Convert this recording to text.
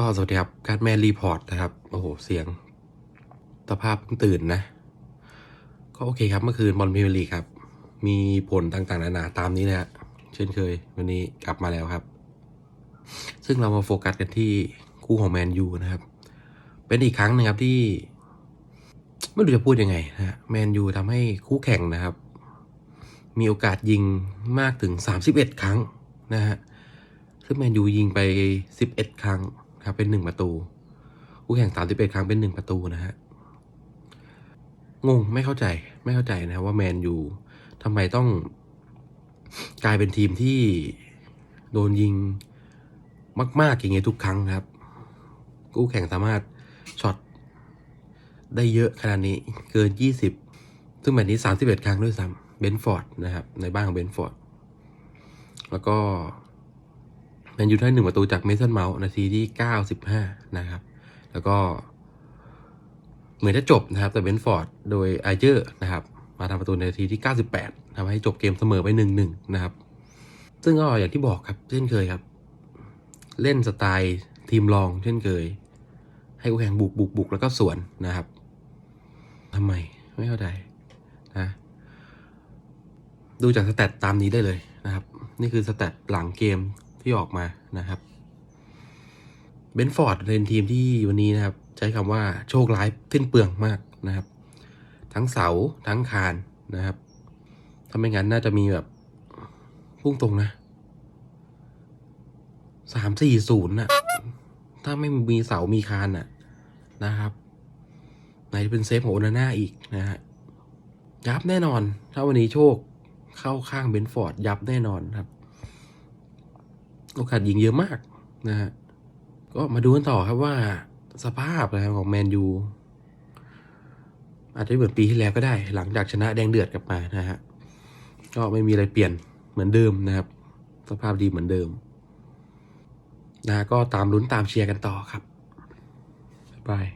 ก็สวัสดีครับการแมนรีพอร์ตนะครับ โอ้โห เสียงสภาพเพิ่งตื่นนะ ก็โอเคครับ เมื่อคืนบอลพรีเมียร์ลีกครับ มีผลต่างๆ นานาตามนี้นะฮะเช่นเคย วันนี้กลับมาแล้วครับ ซึ่งเรามาโฟกัสกันที่คู่ของแมนยูนะครับ เป็นอีกครั้งหนึงครับที่ ไม่รู้จะพูดยังไงนะฮะแมนยูทำให้คู่แข่งนะครับ มีโอกาสยิงมากถึง 31 ครั้งนะฮะซึ่งแมนยูยิงไป 11 ครั้ง ครับเป็น1ประตูคู่แข่ง31ครั้งเป็น1ประตูนะฮะงงไม่เข้าใจไม่เข้าใจนะว่าแมนยูทำไมต้องกลายเป็นทีมที่โดนยิงมาก ๆ อย่างเงี้ยทุกครั้งครับคู่แข่งสามารถช็อตได้เยอะขนาดนี้เกิน 20 ซึ่งแบบนี้ 31 ครั้งด้วยซ้ำเบนฟอร์ดนะครับ ในบ้านของเบนฟอร์ด แล้วก็ แมนยูได้หนึ่งประตูจากเมสันเมาส์นาทีที่ 95 นะครับ แล้วก็ เหมือนจะจบนะครับ แต่เบนฟอร์ดโดยไอเจอร์นะครับ มาทำประตูในนาทีที่ 98ทำให้จบเกมเสมอไป 1-1 นะครับ ซึ่งก็อย่างที่บอกครับ เช่นเคยครับ เล่นสไตล์ทีมรอง เช่นเคย ให้คู่แข่งบุกบุกบุกแล้วก็สวนนะครับทำไมไม่เข้าใจนะ ดูจากสแตทตามนี้ได้เลยนะครับ นี่คือสแตทหลังเกม ที่ออกมานะครับเบนฟอร์ดเป็นทีมที่วันนี้นะครับ ใช้คำว่าโชคร้ายสิ้นเปลืองมากนะครับ ทั้งเสาทั้งคานนะครับ ถ้าไม่งั้นน่าจะมีแบบพุ่งตรงนะสามสี่ศูนย์น่ะ ถ้าไม่มีเสามีคานน่ะนะครับไหนจะเป็นเซฟของโอนาน่าอีกนะฮะยับแน่นอน ถ้าวันนี้โชคเข้าข้างเบนฟอร์ด ยับแน่นอนครับ โอกาสยิงเยอะมากนะฮะก็มาดูกันต่อครับว่าสภาพนะครับของแมนยูอาจจะเหมือนปีที่แล้วก็ได้ หลังจากชนะแดงเดือดกลับมานะฮะก็ไม่มีอะไรเปลี่ยนเหมือนเดิมนะครับ สภาพดีเหมือนเดิมนะก็ตามลุ้นตามเชียร์กันต่อครับบาย